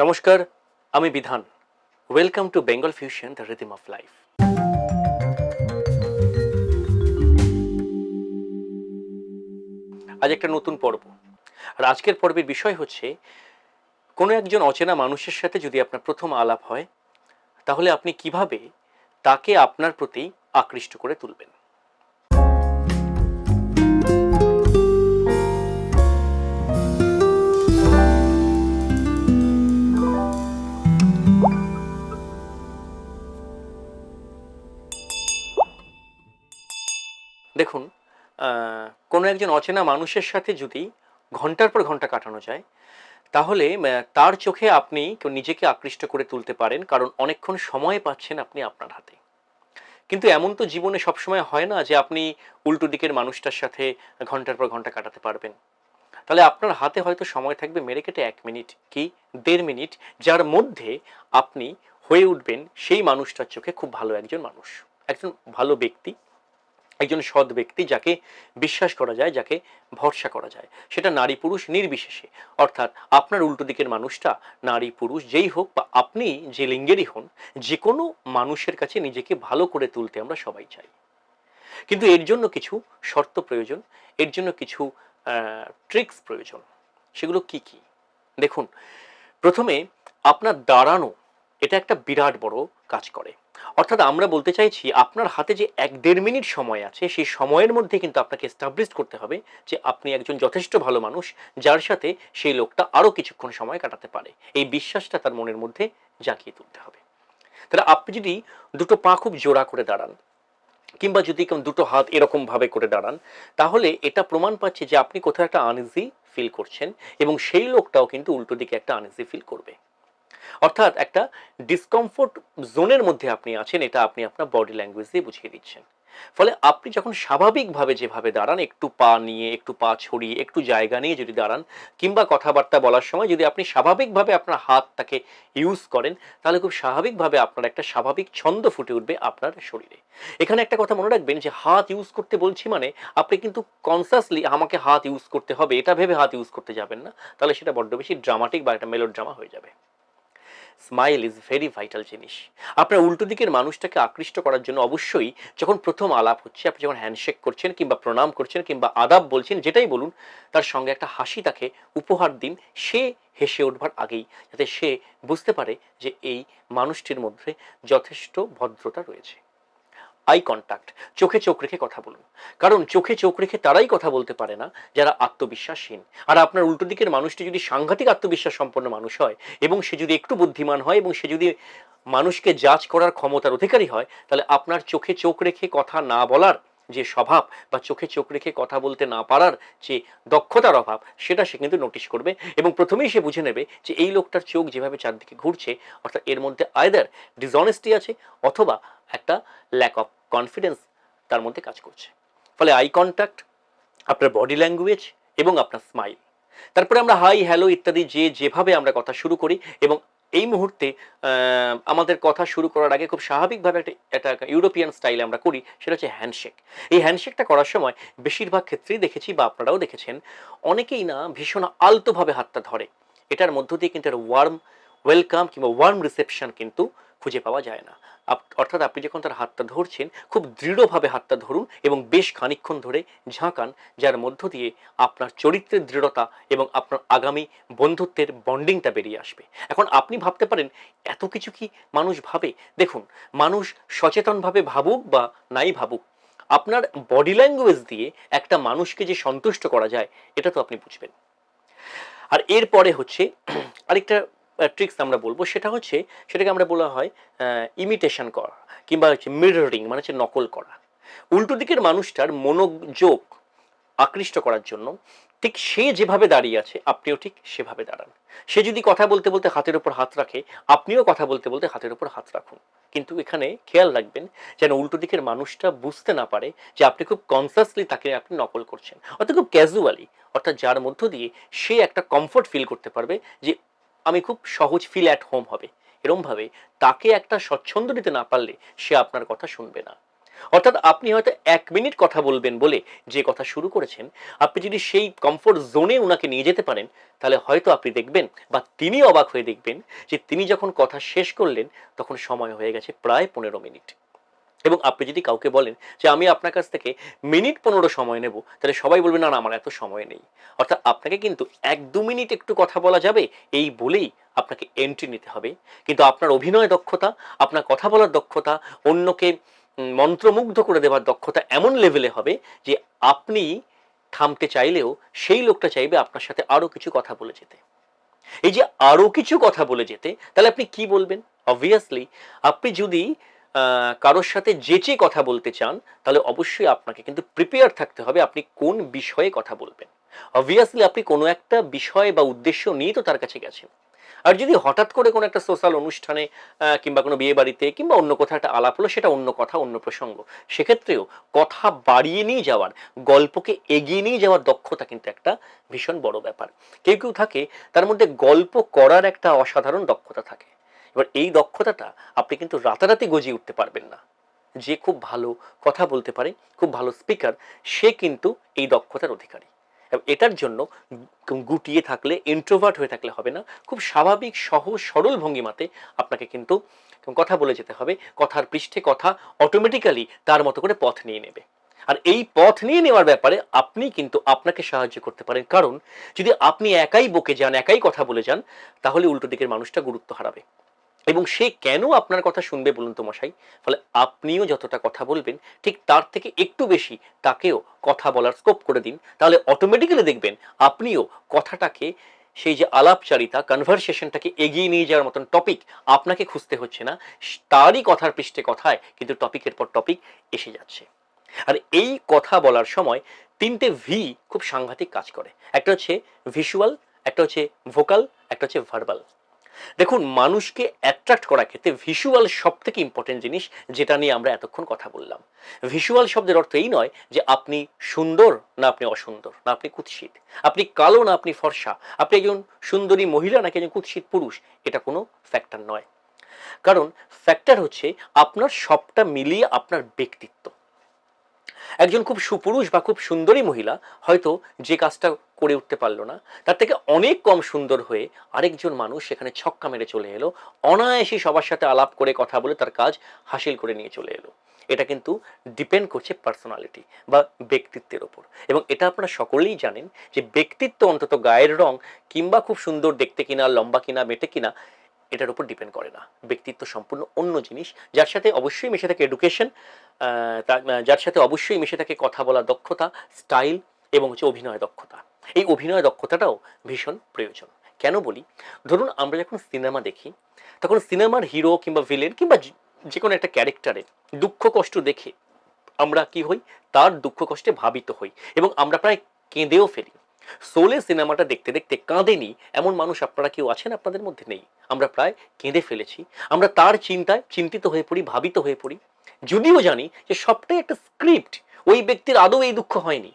নমস্কার, আমি Bidhan. Welcome to Bengal fusion the rhythm of life আজ একটা নতুন পর্ব। আর আজকের পর্বের বিষয় হচ্ছে, কোনো একজন অচেনা মানুষের সাথে যদি আপনার প্রথম আলাপ হয়, তাহলে আপনি কীভাবে তাকে আপনার প্রতি আকৃষ্ট করে তুলবেন? দেখুন কোনো একজন অচেনা মানুষের সাথে যদি ঘণ্টার পর ঘণ্টা কাটানো যায়, তাহলে তার চোখে আপনি নিজেকে আকৃষ্ট করে তুলতে পারেন, কারণ অনেকক্ষণ সময় পাচ্ছেন আপনি আপনার হাতে। কিন্তু এমন তো জীবনে সবসময় হয় না যে আপনি উল্টো দিকের মানুষটার সাথে ঘণ্টার পর ঘণ্টা কাটাতে পারবেন। তাহলে আপনার হাতে হয়তো সময় থাকবে মেরে কেটে এক মিনিট কি দেড় মিনিট, যার মধ্যে আপনি হয়ে উঠবেন সেই মানুষটার চোখে খুব ভালো একজন মানুষ, একজন ভালো ব্যক্তি একজন সৎ ব্যক্তি যাকে বিশ্বাস করা যায়, যাকে ভরসা করা যায়। সেটা নারী পুরুষ নির্বিশেষে। অর্থাৎ আপনার উল্টো দিকের মানুষটা নারী পুরুষ যেই হোক বা আপনি যে লিঙ্গেরই হন, যে কোনো মানুষের কাছে নিজেকে ভালো করে তুলতে আমরা সবাই চাই। কিন্তু এর জন্য কিছু শর্ত প্রয়োজন, এর জন্য কিছু ট্রিক্স প্রয়োজন। সেগুলো কি কি? দেখুন, প্রথমে আপনার দাঁড়ানো, এটা একটা বিরাট বড় কাজ করে। অর্থাৎ আমরা বলতে চাইছি, আপনার হাতে যে এক দেড় মিনিট সময় আছে, সেই সময়ের মধ্যে কিন্তু আপনাকে এস্টাবলিশ করতে হবে যে আপনি একজন যথেষ্ট ভালো মানুষ, যার সাথে সেই লোকটা আরও কিছুক্ষণ সময় কাটাতে পারে। এই বিশ্বাসটা তার মনের মধ্যে জাগিয়ে তুলতে হবে। তাহলে আপনি যদি দুটো পা খুব জোড়া করে দাঁড়ান, কিংবা যদি দুটো হাত এরকম ভাবে করে দাঁড়ান, তাহলে এটা প্রমাণ পাচ্ছে যে আপনি কোথাও একটা আনইজি ফিল করছেন এবং সেই লোকটাও কিন্তু উল্টো দিকে একটা আনইজি ফিল করবে। অর্থাৎ একটা ডিসকমফোর্ট জোনের মধ্যে আপনি আছেন, এটা আপনি আপনার বডি ল্যাঙ্গুয়েজ দিয়ে বুঝিয়ে দিচ্ছেন। ফলে আপনি যখন স্বাভাবিকভাবে যেভাবে দাঁড়ান, একটু পা নিয়ে, একটু পা ছড়িয়ে, একটু জায়গা নিয়ে যদি দাঁড়ান, কিংবা কথাবার্তা বলার সময় যদি আপনি স্বাভাবিকভাবে আপনার হাতটাকে ইউজ করেন, তাহলে খুব স্বাভাবিকভাবে আপনার একটা স্বাভাবিক ছন্দ ফুটে উঠবে আপনার শরীরে। এখানে একটা কথা মনে রাখবেন যে, হাত ইউজ করতে বলছি মানে আপনি কিন্তু কনসাসলি আমাকে হাত ইউজ করতে হবে, এটা ভেবে হাত ইউজ করতে যাবেন না, তাহলে সেটা বড্ড বেশি ড্রামাটিক বা একটা মেলোড্রামা হয়ে যাবে। স্মাইল ইজ ভেরি ভাইটাল জিনিস। আপনার উল্টো দিকের মানুষটাকে আকৃষ্ট করার জন্য অবশ্যই যখন প্রথম আলাপ হচ্ছে, আপনি যখন হ্যান্ডশেক করছেন কিংবা প্রণাম করছেন কিংবা আদাব বলছেন, যেটাই বলুন, তার সঙ্গে একটা হাসি তাকে উপহার দিন। সে হেসে উঠবার আগেই যাতে সে বুঝতে পারে যে এই মানুষটির মধ্যে যথেষ্ট ভদ্রতা রয়েছে। আই কন্ট্যাক্ট চোখে চোখ রেখে কথা বলুন। কারণ চোখে চোখ রেখে তারাই কথা বলতে পারে না যারা আত্মবিশ্বাসহীন। আর আপনার উল্টো দিকের মানুষটি যদি সাংঘাতিক আত্মবিশ্বাস সম্পন্ন মানুষ হয় এবং সে যদি একটু বুদ্ধিমান হয় এবং সে যদি মানুষকে জাজ করার ক্ষমতার অধিকারী হয়, তাহলে আপনার চোখে চোখ রেখে কথা না বলার যে স্বভাব বা চোখে চোখ রেখে কথা বলতে না পারার যে দক্ষতার অভাব, সেটা সে কিন্তু নোটিশ করবে এবং প্রথমেই সে বুঝে নেবে যে এই লোকটার চোখ যেভাবে চারদিকে ঘুরছে, অর্থাৎ এর মধ্যে আয়দার ডিসঅনেস্টি আছে অথবা একটা ল্যাক অফ কনফিডেন্স তার মধ্যে কাজ করছে। ফলে আই কন্ট্যাক্ট আপনার বডি ল্যাঙ্গুয়েজ এবং আপনার স্মাইল তারপরে আমরা হাই হ্যালো ইত্যাদি যে যেভাবে আমরা কথা শুরু করি এবং এই মুহূর্তে আমাদের কথা শুরু করার আগে খুব স্বাভাবিকভাবে একটা একটা ইউরোপিয়ান স্টাইলে আমরা করি, সেটা হচ্ছে হ্যান্ডশেক এই হ্যান্ডশেকটা করার সময় বেশিরভাগ ক্ষেত্রেই দেখেছি বা আপনারাও দেখেছেন, অনেকেই না ভীষণ আলতোভাবে হাতটা ধরে। এটার মধ্য দিয়ে কিন্তু একটা ওয়ার্ম ওয়েলকাম কিংবা ওয়ার্ম রিসেপশন কিন্তু খুঁজে পাওয়া যায় না। অর্থাৎ আপনি যখন তার হাতটা ধরছেন, খুব দৃঢ়ভাবে হাতটা ধরুন এবং বেশ খানিকক্ষণ ধরে ঝাঁকান, যার মধ্য দিয়ে আপনার চরিত্রের দৃঢ়তা এবং আপনার আগামী বন্ধুত্বের বন্ডিংটা বেরিয়ে আসবে। এখন আপনি ভাবতে পারেন, এত কিছু কি মানুষ ভাবে? দেখুন, মানুষ সচেতনভাবে ভাবুক বা নাই ভাবুক, আপনার বডি ল্যাঙ্গুয়েজ দিয়ে একটা মানুষকে যে সন্তুষ্ট করা যায়, এটা তো আপনি বুঝবেন। আর এরপরে হচ্ছে, আরেকটা ট্রিক্স আমরা বলব, সেটা হচ্ছে, সেটাকে আমরা বলা হয় ইমিটেশন করা, কিংবা হচ্ছে মিররিং মানে হচ্ছে নকল করা। উল্টো দিকের মানুষটার মনোযোগ আকৃষ্ট করার জন্য, ঠিক সে যেভাবে দাঁড়িয়ে আছে, আপনিও ঠিক সেভাবে দাঁড়ান। সে যদি কথা বলতে বলতে হাতের উপর হাত রাখে, আপনিও কথা বলতে বলতে হাতের উপর হাত রাখুন। কিন্তু এখানে খেয়াল রাখবেন, যেন উল্টো দিকের মানুষটা বুঝতে না পারে যে আপনি খুব কনসাসলি তাকে আপনি নকল করছেন, অর্থাৎ খুব ক্যাজুয়ালি অর্থাৎ যার মধ্য দিয়ে সে একটা কমফোর্ট ফিল করতে পারবে যে আমি খুব সহজ ফিল অ্যাট হোম হবে। এরমভাবে তাকে একটা স্বচ্ছন্দ দিতে না পারলে সে আপনার কথা শুনবে না। অর্থাৎ আপনি হয়তো এক মিনিট কথা বলবেন বলে যে কথা শুরু করেছেন, আপনি যদি সেই কমফোর্ট জোনে ওনাকে নিয়ে যেতে পারেন, তাহলে হয়তো আপনি দেখবেন বা তিনি অবাক হয়ে দেখবেন যে তিনি যখন কথা শেষ করলেন, তখন সময় হয়ে গেছে প্রায় পনেরো মিনিট। এবং আপনি যদি কাউকে বলেন যে আমি আপনার কাছ থেকে মিনিট পনেরো সময় নেব, তাহলে সবাই বলবে, না না, আমার এত সময় নেই। অর্থাৎ আপনাকে কিন্তু এক দু মিনিট একটু কথা বলা যাবে, এই বলেই আপনাকে এন্ট্রি নিতে হবে। কিন্তু আপনার অভিনয় দক্ষতা, আপনার কথা বলার দক্ষতা, অন্যকে মন্ত্রমুগ্ধ করে দেওয়ার দক্ষতা এমন লেভেলে হবে যে আপনি থামতে চাইলেও সেই লোকটা চাইবে আপনার সাথে আরও কিছু কথা বলে যেতে। এই যে আরও কিছু কথা বলে যেতে, তাহলে আপনি কি বলবেন? অবভিয়াসলি আপনি যদি কারোর সাথে যেচে কথা বলতে চান, তাহলে অবশ্যই আপনাকে কিন্তু প্রিপেয়ার থাকতে হবে আপনি কোন বিষয়ে কথা বলবেন। অবভিয়াসলি আপনি কোনো একটা বিষয় বা উদ্দেশ্য নিয়ে তো তার কাছে গেছেন। আর যদি হঠাৎ করে কোনো একটা সোশ্যাল অনুষ্ঠানে কিংবা কোনো বিয়ে বাড়িতে, কিংবা অন্য কোথাও একটা আলাপ হলো, সেটা অন্য কথা, অন্য প্রসঙ্গ, সেক্ষেত্রেও কথা বাড়িয়ে নিয়ে যাওয়ার, গল্পকে এগিয়ে নিয়ে যাওয়ার দক্ষতা কিন্তু একটা ভীষণ বড় ব্যাপার। কেউ কেউ থাকে, তার মধ্যে গল্প করার একটা অসাধারণ দক্ষতা থাকে। এবার এই দক্ষতাটা আপনি কিন্তু রাতারাতি গজিয়ে উঠতে পারবেন না। যে খুব ভালো কথা বলতে পারে, খুব ভালো স্পিকার সে কিন্তু এই দক্ষতার অধিকারী। এটার জন্য গুটিয়ে থাকলে ইন্ট্রোভার্ট হয়ে থাকলে হবে না। খুব স্বাভাবিক, সহজ, সরল ভঙ্গিমাতে আপনাকে কিন্তু কথা বলে যেতে হবে। কথার পৃষ্ঠে কথা অটোমেটিক্যালি তার মতো করে পথ নিয়ে নেবে। আর এই পথ নিয়ে নেওয়ার ব্যাপারে আপনি কিন্তু আপনাকে সাহায্য করতে পারেন। কারণ যদি আপনি একাই বকে যান, একাই কথা বলে যান, তাহলে উল্টো দিকের মানুষটা গুরুত্ব হারাবে। এবং সে কেন আপনার কথা শুনবে বলুন তো মশাই? ফলে আপনিও যতটা কথা বলবেন, ঠিক তার থেকে একটু বেশি তাকেও কথা বলার স্কোপ করে দিন। তাহলে অটোমেটিক্যালি দেখবেন আপনিও কথাটাকে, সেই যে আলাপচারিতা কনভারসেশনটাকে এগিয়ে নিয়ে যাওয়ার মতন টপিক আপনাকে খুঁজতে হচ্ছে না। তারই কথার পৃষ্ঠে কথায় কিন্তু টপিকের পর টপিক এসে যাচ্ছে। আর এই কথা বলার সময় তিনটে ভি খুব সাংঘাতিক কাজ করে। একটা হচ্ছে ভিজুয়াল একটা হচ্ছে ভোকাল একটা হচ্ছে ভার্বাল দেখুন, মানুষকে অ্যাট্রাক্ট করার ক্ষেত্রে ভিজুয়াল সব থেকে ইম্পর্টেন্ট জিনিস যেটা নিয়ে আমরা এতক্ষণ কথা বললাম। ভিজুয়াল শব্দের অর্থ এই নয় যে আপনি সুন্দর না আপনি অসুন্দর, না আপনি কুৎসিত। আপনি কালো না আপনি ফর্সা। আপনি একজন সুন্দরী মহিলা নাকি একজন কুৎসিত পুরুষ, এটা কোনো ফ্যাক্টর নয়। কারণ ফ্যাক্টর হচ্ছে আপনার সবটা মিলিয়ে আপনার ব্যক্তিত্ব। একজন খুব সুপুরুষ বা খুব সুন্দরী মহিলা হয়তো যে কাজটা করে উঠতে পারল না, তার থেকে অনেক কম সুন্দর হয়ে আরেকজন মানুষ সেখানে ছক্কা মেরে চলে এলো, অনায়াসে সবার সাথে আলাপ করে কথা বলে তার কাজ হাসিল করে নিয়ে চলে এলো। এটা কিন্তু ডিপেন্ড করছে পার্সোনালিটি বা ব্যক্তিত্বের ওপর। এবং এটা আপনারা সকলেই জানেন যে ব্যক্তিত্ব অন্তত গায়ের রং কিংবা খুব সুন্দর দেখতে কিনা, লম্বা কিনা, মেটে কিনা এটার উপর ডিপেন্ড করে না। ব্যক্তিত্ব সম্পূর্ণ অন্য জিনিস, যার সাথে অবশ্যই মিশে থাকে এডুকেশন যার সাথে অবশ্যই মিশে থাকে কথা বলার দক্ষতা স্টাইল এবং হচ্ছে অভিনয় দক্ষতা। এই অভিনয় দক্ষতাটাও ভীষণ প্রয়োজন। কেন বলি? ধরুন আমরা যখন সিনেমা দেখি, তখন সিনেমার হিরো কিংবা ভিলেন কিংবা যে- কোনো একটা ক্যারেক্টারে দুঃখ কষ্ট দেখে আমরা কি হই? তার দুঃখ কষ্টে ভাবিত হই এবং আমরা প্রায় কেঁদেও ফেলি। সোলে সিনেমাটা দেখতে দেখতে কাঁদেনি, এমন মানুষ আপনারা কেউ আছেন? আপনাদের মধ্যে নেই। আমরা প্রায় কেঁদে ফেলেছি। আমরা তার চিন্তায় চিন্তিত হয়ে পড়ি, ভাবিত হয়ে পড়ি। যদিও জানি যে সবটাই একটা স্ক্রিপ্ট, ওই ব্যক্তির আদৌ এই দুঃখ হয়নি।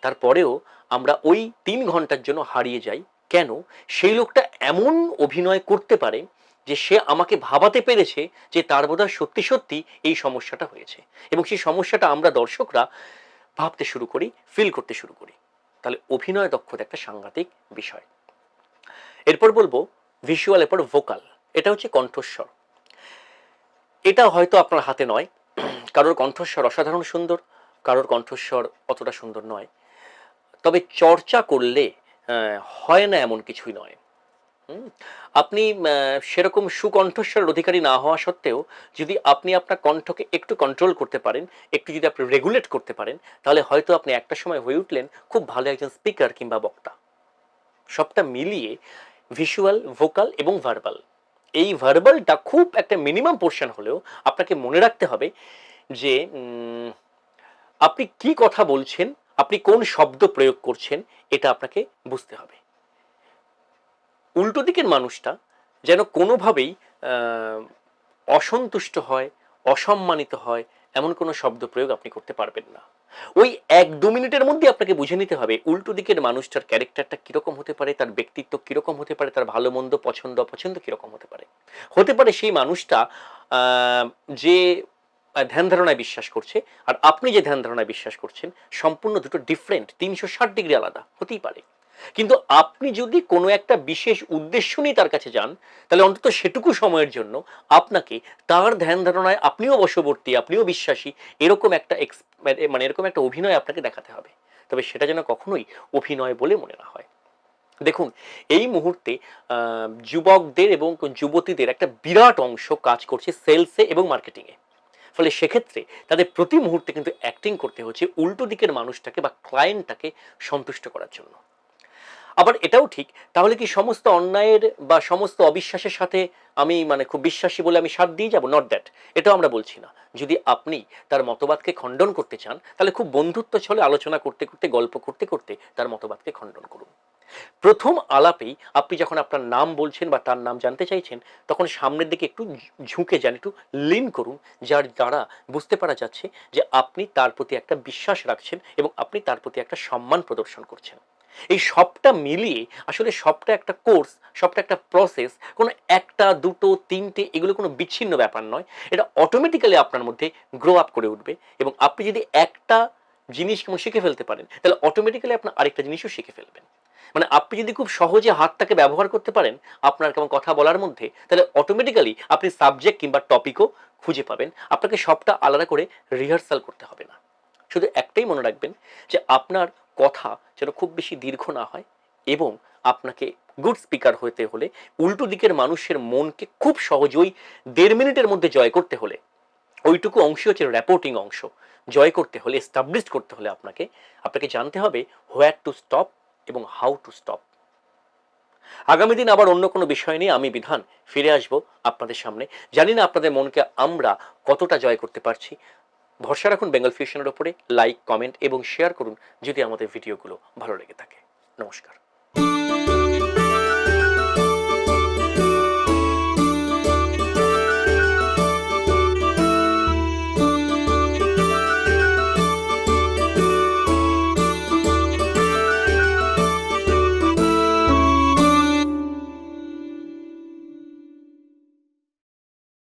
তারপরেও আমরা ওই তিন ঘণ্টার জন্য হারিয়ে যাই। কেন? সেই লোকটা এমন অভিনয় করতে পারে যে সে আমাকে ভাবাতে পেরেছে যে তার বোধহয় সত্যি সত্যি এই সমস্যাটা হয়েছে। এবং সেই সমস্যাটা আমরা দর্শকরা ভাবতে শুরু করি ফিল করতে শুরু করি। তাহলে অভিনয় দক্ষতা একটা সাংঘাতিক বিষয়। এরপর বলব ভিজুয়াল এরপর ভোকাল এটা হচ্ছে কণ্ঠস্বর। এটা হয়তো আপনার হাতে নয়, কারোর কণ্ঠস্বর অসাধারণ সুন্দর, কারোর কণ্ঠস্বর অতটা সুন্দর নয়। তবে চর্চা করলে হয় না এমন কিছুই নয়? আপনি সেরকম সুকণ্ঠস্বরের অধিকারী না হওয়া সত্ত্বেও যদি আপনি আপনার কণ্ঠকে একটু কন্ট্রোল করতে পারেন, একটু যদি আপনি রেগুলেট করতে পারেন, তাহলে হয়তো আপনি একটা সময় হয়ে উঠলেন খুব ভালো একজন স্পিকার কিংবা বক্তা। সবটা মিলিয়ে ভিজুয়াল ভোকাল এবং ভার্বাল এই ভার্বালটা খুব একটা মিনিমাম পোর্শন হলেও আপনাকে মনে রাখতে হবে যে আপনি কি কথা বলছেন, আপনি কোন শব্দ প্রয়োগ করছেন, এটা আপনাকে বুঝতে হবে। উল্টো দিকের মানুষটা যেন কোনোভাবেই অসন্তুষ্ট হয়, অসম্মানিত হয়, এমন কোনো শব্দ প্রয়োগ আপনি করতে পারবেন না। ওই এক দু মিনিটের মধ্যে আপনাকে বুঝে নিতে হবে উল্টো দিকের মানুষটার ক্যারেক্টারটা কীরকম হতে পারে, তার ব্যক্তিত্ব কীরকম হতে পারে, তার ভালো, মন্দ, পছন্দ, অপছন্দ কীরকম হতে পারে। হতে পারে সেই মানুষটা যে ধ্যান ধারণায় বিশ্বাস করছে, আর আপনি যে ধ্যান ধারণায় বিশ্বাস করছেন, সম্পূর্ণ দুটো ডিফারেন্ট তিনশো ষাট ডিগ্রি আলাদা, হতেই পারে। কিন্তু আপনি যদি কোনো একটা বিশেষ উদ্দেশ্য নিয়ে তার কাছে যান, তাহলে অন্তত সেটুকু সময়ের জন্য আপনাকে তার ধ্যান ধারণায় আপনিও বশবর্তী, আপনিও বিশ্বাসী, এরকম একটা ex- মানে এরকম একটা অভিনয় আপনাকে দেখাতে হবে। তবে সেটা যেন কখনোই অভিনয় বলে মনে না হয়। দেখুন, এই মুহূর্তে যুবকদের এবং যুবতীদের একটা বিরাট অংশ কাজ করছে সেলসে এবং মার্কেটিংয়ে। ফলে সেক্ষেত্রে তাদের প্রতি মুহূর্তে কিন্তু অ্যাক্টিং করতে হচ্ছে উল্টো দিকের মানুষটাকে বা ক্লায়েন্টটাকে সন্তুষ্ট করার জন্য। আবার এটাও ঠিক, তাহলে কি সমস্ত অন্যায়ের বা সমস্ত অবিশ্বাসের সাথে আমি মানে খুব বিশ্বাসী বলে আমি সাথ দিয়ে যাব? নট দ্যাট এটাও আমরা বলছি না। যদি আপনি তার মতবাদকে খণ্ডন করতে চান, তাহলে খুব বন্ধুত্ব ছলে আলোচনা করতে করতে, গল্প করতে করতে তার মতবাদকে খণ্ডন করুন। প্রথম আলাপেই আপনি যখন আপনার নাম বলছেন বা তার নাম জানতে চাইছেন, তখন সামনের দিকে একটু ঝুঁকে যান, একটু লিন করুন, যার দ্বারা বুঝতে পারা যাচ্ছে যে আপনি তার প্রতি একটা বিশ্বাস রাখছেন এবং আপনি তার প্রতি একটা সম্মান প্রদর্শন করছেন। এই সবটা মিলিয়ে আসলে সবটা একটা কোর্স, সবটা একটা প্রসেস কোনো একটা, দুটো, তিনটে এগুলো কোনো বিচ্ছিন্ন ব্যাপার নয়। এটা অটোমেটিক্যালি আপনার মধ্যে গ্রো আপ করে উঠবে এবং আপনি যদি একটা জিনিস কেমন শিখে ফেলতে পারেন, তাহলে অটোমেটিক্যালি আপনার আরেকটা জিনিসও শিখে ফেলবেন। মানে আপনি যদি খুব সহজে হাতটাকে ব্যবহার করতে পারেন, আপনার কেমন কথা বলার মধ্যে, তাহলে অটোমেটিক্যালি আপনি সাবজেক্ট কিংবা টপিকও খুঁজে পাবেন। আপনাকে সবটা আলাদা করে রিহার্সাল করতে হবে না। শুধু একটাই মনে রাখবেন যে আপনার কথা যেন খুব বেশি দীর্ঘ না হয় এবং আপনাকে গুড স্পিকার হতে হলে উল্টো দিকের মানুষের মনকে খুব সহজেই দেড় মিনিটের মধ্যে জয় করতে হলে, ওইটুকু অংশ হচ্ছে র্যাপোর্টিং অংশ, জয় করতে হলে এস্টাবলিশ করতে হলে আপনাকে আপনাকে জানতে হবে হোয়ার টু স্টপ এবং হাউ টু স্টপ আগামী দিন আবার অন্য কোনো বিষয় নিয়ে আমি বিধান ফিরে আসব আপনাদের সামনে। জানি না আপনাদের মনকে আমরা কতটা জয় করতে পারছি ভরসা রাখুন বেঙ্গল ফিউশনের ওপরে লাইক কমেন্ট এবং শেয়ার করুন যদি আমাদের ভিডিওগুলো ভালো লেগে থাকে। নমস্কার।